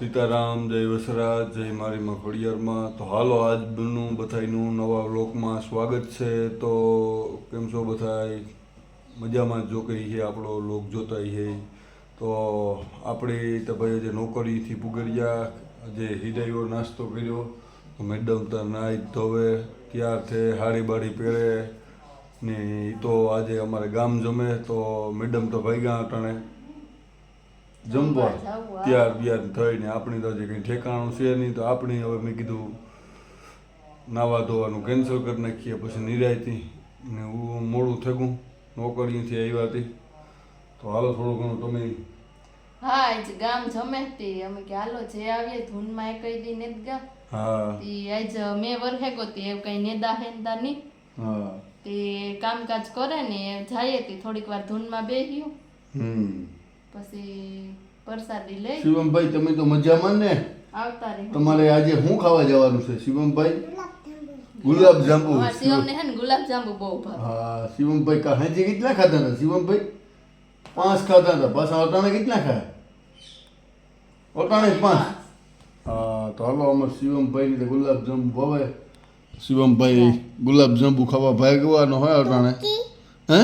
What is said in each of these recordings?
સીતારામ, જય વસરાજ, જય મારી માં ખોડિયારમાં તો હાલો, આજનું બધાનું નવા વ્લોગમાં સ્વાગત છે. તો કેમ છો બધાય? મજામાં જ જો કહી છે આપણો લોક જોતા છે તો આપણે તો ભાઈ જે નોકરીથી પુગર્યા, આજે હિડાયો નાસ્તો કર્યો. તો મેડમ તો નાઈ ધોવે ત્યાર થે હાડી બાડી પહેરે. ને તો આજે અમારે ગામ જમે, તો મેડમ તો ભાઈ ગયા અટાણે. જમવા. ત્યાર બિયાર થઈને આપણી તો જે કંઈ ઠેકાણું છે નહીં તો આપણી હવે મેં કીધું નાવા ધોવાનું કેન્સલ કરી નાખીએ પછી નિરાયતી ને હું મોડું થયું નોકરીથી આવ્યા હતી તો હાલો થોડું ઘણું તમે હા આજ ગામ જમે તે. અમે કે હાલો જે આવીએ ધૂનમાં એ કઈ દી નેત ગા. હા. આજ મેં વરહે ગોતી એ કઈ નેદા હેંદા ની હા. તે કામકાજ કરે ને જાય તે થોડીક વાર ધૂનમાં બેહ્યું. હમ. પછી પ્રસાદી લઈ શિવમભાઈ તમે તો મજામાં ને? આવતા રહી. તમારે આજે શું ખાવા જવાનું છે શિવમભાઈ? ગુલાબ જાંબુ. શિવમને હે ને ગુલાબ જાંબુ બહુ ભાવે. હા શિવમભાઈ કા હાજી કેટલા ખાધા હતા શિવમભાઈ? પાંચ ખાધા હતા પાછા અટાણે કેટલા ખાયા? અટાણે પાંચ. હા તો હાલો અમારે શિવમભાઈ ને ગુલાબ જાંબુ ભાવે. શિવમભાઈ ગુલાબ જાંબુ ખાવા ભાગવાનો હોય અટાણે. હે?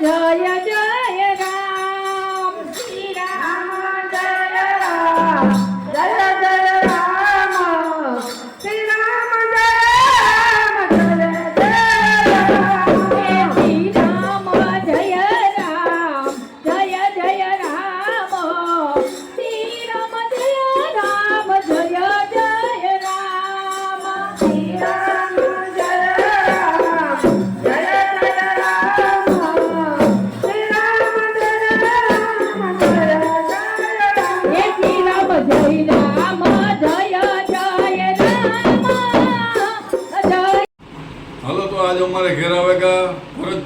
Jaya Jaya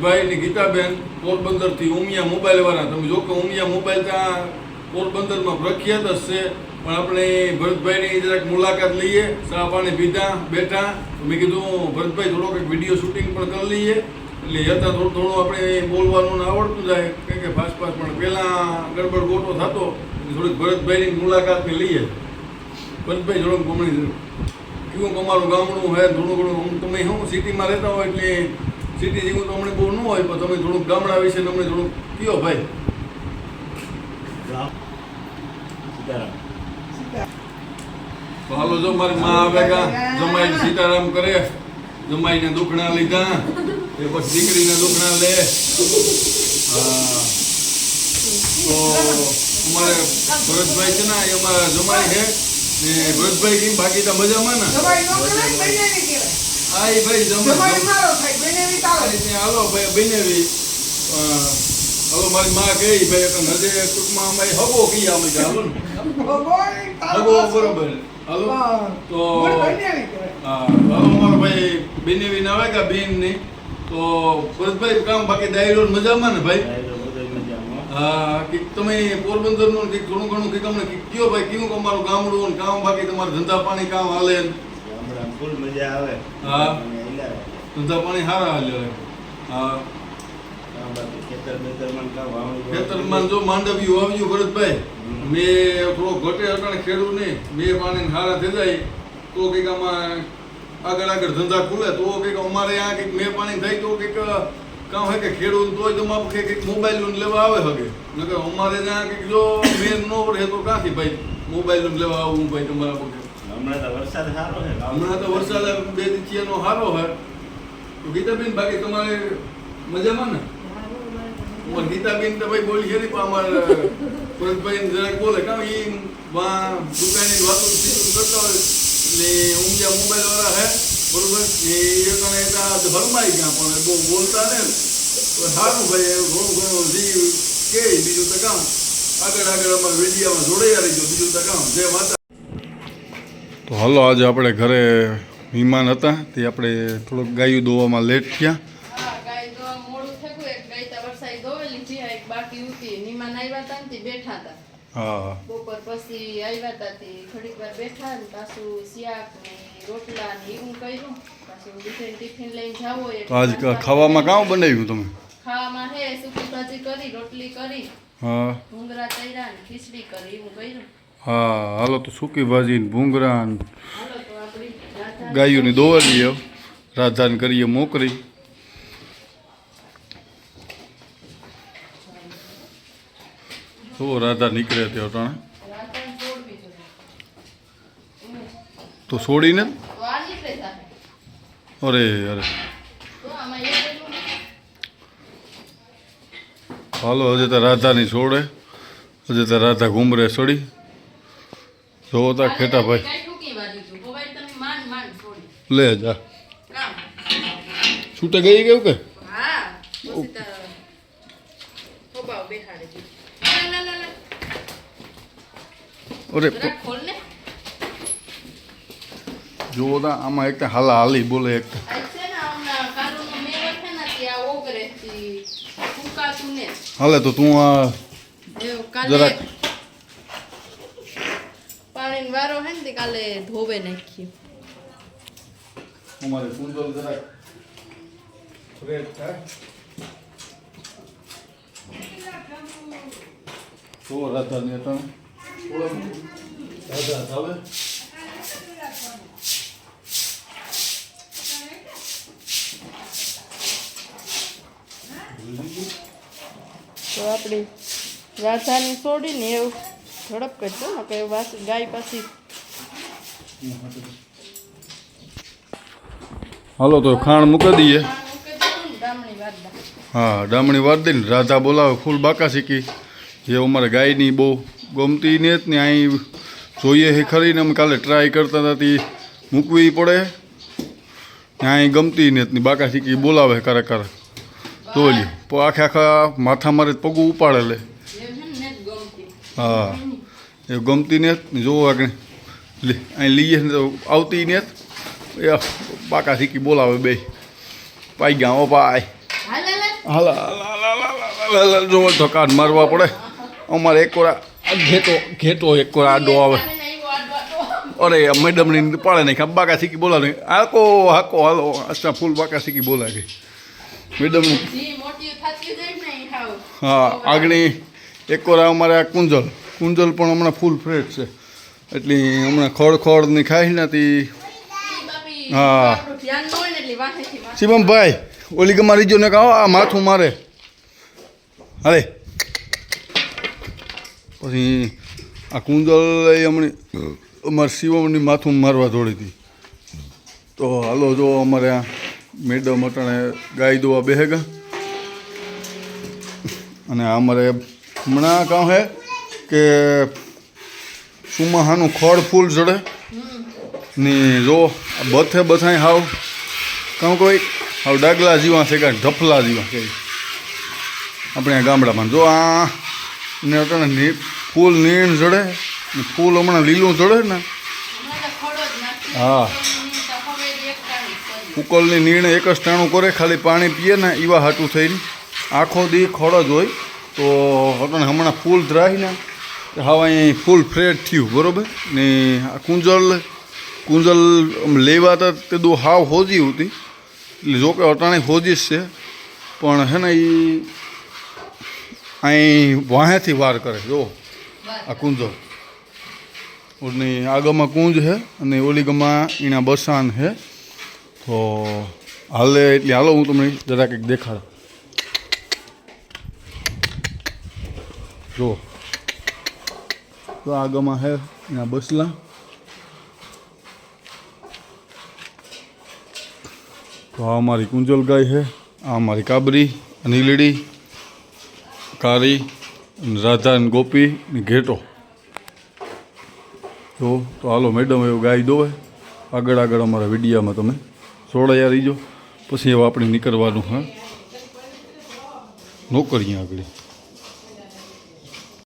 ભરતભાઈ ને ગીતાબેન પોરબંદરથી ઉમિયા મોબાઈલ વાળા. તમે જો કે ઉમિયા મોબાઈલ ત્યાં પોરબંદરમાં પ્રખ્યાત જ છે. પણ આપણે ભરતભાઈની જરાક મુલાકાત લઈએ. ચા પાણી પીધા, બેઠા. મેં કીધું, ભરતભાઈ થોડોક એક વીડિયો શૂટિંગ પણ કરી લઈએ. એટલે હતા થોડું થોડું આપણે બોલવાનું આવડતું જાય. કારણ કે ફાસ્ટ ફાસ્ટ પણ પહેલાં ગડબડ ગોટો થતો. થોડીક ભરતભાઈની મુલાકાત ને લઈએ. ભરતભાઈ થોડોક ગમણી કયું અમારું ગામડું હોય થોડું ઘણું. હું તમે શું સિટીમાં રહેતા હોય એટલે સિટી જેવું તો હમણાં બહુ ન હોય પણ તમે થોડુંક ગામડા વિશે તમને થોડુંક કયો ભાઈ. તો હાલો જો મારી માં આવે કા જમાઈ સીતારામ. કરે. જમાઈને દુખણા લીધા એ પછી દીકરીને દુખણા લે. હા. તો અમારે ભરતભાઈ છે ને એ અમારા જમાઈ છે. ને ભરતભાઈ કેમ બાકી તો મજામાં ને? હા એ ભાઈ બેનેવી રીતે હાલો ભાઈ બેનેવી અ, હાલો મારી માં કહી ભાઈ એક નજે ટૂંકમાં અમે હગો કહીએ અમે હાલો ને. હગો બરોબર હાલો. તો હા હાલો મારો ભાઈ બેનેવી ના આવે કે બેનની. તો ભરતભાઈ કામ બાકી ડાયરો મજામાં ને ભાઈ? મજામાં. હા કે તમે પોરબંદરનું ઘણું ઘણું કે તમને કયો ભાઈ કેવું તમારું ગામડું કામ બાકી તમારા ધંધા પાણી કામ હાલે ફૂલ મજા આવે. હા. હિલાવે. ધંધા પાણી સારા હાલે હા. ખેતરમાં જો માંડવ્યું આવ્યું ભરતભાઈ. મેં થોડો ઘટે અટાણે ખેડૂત નહીં મેં પાણી હારા થઈ જાય. તો કંઈક આમાં આગળ આગળ ધંધા ખુલે. તો કંઈક અમારે આ કંઈક મેં પાણી થાય તો કંઈક કામ હોય કે ખેડૂત તોય તો માપ કે કંઈક મોબાઈલ લોન લેવા આવે હગે. નકર અમારે ત્યાં કંઈક જો મેન ન રહે તો ક્યાંથી ભાઈ મોબાઈલ લોન લેવા આવું ભાઈ તમારા પગે હમણાં તો વરસાદ સારો છે. હમણાં તો વરસાદ બે દિથિયાનો સારો હોય તો ગીતાબેન બાકી તમારે મજામાં ને? અમાર ગીતાબેન તો ભાઈ બોલી ખરી પણ અમારે ભરતભાઈ જરાક બોલે. કામ એ વા દુકાનની વાતો કરતા હોય? એટલે ઊંઘ્યા મોબાઈલ વાળા હે, બરોબર? એ એ ત્યાં ભરમાઈ ગયા પણ બહુ બોલતા ને સારું ભાઈ ઘણું ઘણું જી કે બીજું તો કામ. આગળ આગળ અમારે વેડિયામાં જોડાયા રહીજો, બીજું તો કામ. જય માતા તો હાલો આજે આપણે ઘરે મહેમાન હતા તે આપણે થોડોક ગાયું દોવામાં લેટ થયા. હા ગાય મોડું થયું એક ગાય તો વરસાઈ દોવેલી બાકી ઉતી નીમાન આવ્યા હતા બેઠા હતા. હા. બપોર પછી આવ્યા હતા તે થોડીક વાર બેઠા ને પાછું ને રોટલા ને એવું કર્યું. પાછું ટિફિન ટિફિન લઈને જાવ આજ ખાવામાં કામ બનાવ્યું તમે? ખાવામાં હે સૂકી ભાજી કરી રોટલી કરી હા. ભૂંગળા તૈરા ને ખીચડી કરી એવું કર્યું. હા, હાલો તો સૂકી ભાજી આપણી ગાયોની દોવાલીએ રાધાને કરીએ મોકરી. તો રાધા નીકળે તે અટાણે. તો છોડીને? અરે અરે. હાલો, હજે તો રાધાની છોડે. હજે તો રાધા ઘૂમરે સડી જોવો તા ખેટા ભાઈ. લે જા. છૂટે ગઈ કેવું કે. અરે જોવો તા આમાં એક હાલા હાલી બોલે એક હાલે તો તું આ જરાક. પાણીનો વારો હે ને તે કાલે ધોવે નાખ્યું અમારે કુંડલ જરાક ફ્રેશ થાય તો રાધા ને તણ રાધા ચાલે તો આપણે રાધાની છોડીને એવું ઝડપ કરજો ને કે વાસ ગાય પાછી. હાલો તો ખાણ મૂકી દઈએ. હા ડામણી વાર દઈને રાધા બોલાવે ફૂલ બાકા શીખી. જે અમારે ગાયની બહુ ગમતી ને જ ને અહીં જોઈએ એ ખરીને અમે કાલે ટ્રાય કરતા હતા તે મૂકવી પડે. અહીં ગમતી ને જ બાકા શીખી બોલાવે કરે કરે તો આખે આખા માથા મારે પગું ઉપાડે લે. હા. એ ગમતી ને જોવો આગળ અહીં લઈએ ને તો આવતી ને એ પાકા શીખી બોલાવે બે પાઈ ગયા ઓ પાય હાલ જોવો તો કાઢ મારવા પડે અમારે એક કોરા ઘેટો ઘેટો એક કોરા આડો આવે અરે મેડમની પાડે નહીં ખા બાકા શીખી બોલાવે હાકો હાકો હાલો અચ્છા ફૂલ બાકા શીખી બોલાવે મેડમ. હા આગળ એક કોરા અમારે કુંજલ કુંજલ પણ હમણાં ફૂલ ફ્રેશ છે. એટલી હમણાં ખડ ખડની ખાઈ નથી. હા. શિવમભાઈ, ઓલી કે જો ને કહો આ માથું મારે. અરે પછી આ કુંજલ એ હમણાં અમારે શિવમની માથું મારવા દોડી હતી. તો હાલો જો અમારે આ મેડમ અટાણે ગાય દોવા બેહેગા. અને અમારે હમણાં કાં હે કે સુમાહાનું ખડ ફૂલ જડે ને જો બથે બથાય હાવ, કામ કોઈ હાવ ડાગલા જીવા છે કાંઈ ઢફલા જીવા કે આપણે આ ગામડામાં જો આ ને અટાણે ફૂલ નીણ જડે, ને ફૂલ હમણાં લીલું જડે ને. હા. ઉકલની નીણ એક જ ટાણું કરે, ખાલી પાણી પીએ ને એવા હાટું થઈને આખો દી ખોડ જ હોય, તો અટાણે હમણાં ફૂલ ધરાય ને હવે અહીં ફૂલ ફ્રેડ થયું, બરાબર? ને આ કુંજલ કુંજલ લેવા હતા તે દો હાવ હોજી હતી. એટલે જોકે અટાણે હોજી જ છે. પણ હે ને એ અહીં વાહેથી વાર કરે, જો, આ કુંજલ. ઓની આગળમાં કુંજ છે અને ઓલી ગમાં એના બસાન છે તો હાલે, એટલે હાલો હું તમને જરા કંઈક દેખાડ. જો. તો આગળમાં હે ત્યાં બસલા. તો આ અમારી કુંજલ ગાય છે આ અમારી કાબરી, નીલડી, કારી રાધા અને ગોપી, ને ઘેટો. તો તો હાલો મેડમ એવું ગાય દોવે. આગળ આગળ અમારા વિડીયામાં તમે સોડાયા રહીજો. પછી એવું આપણે નીકળવાનું, હા? નોકરીએ આગળ.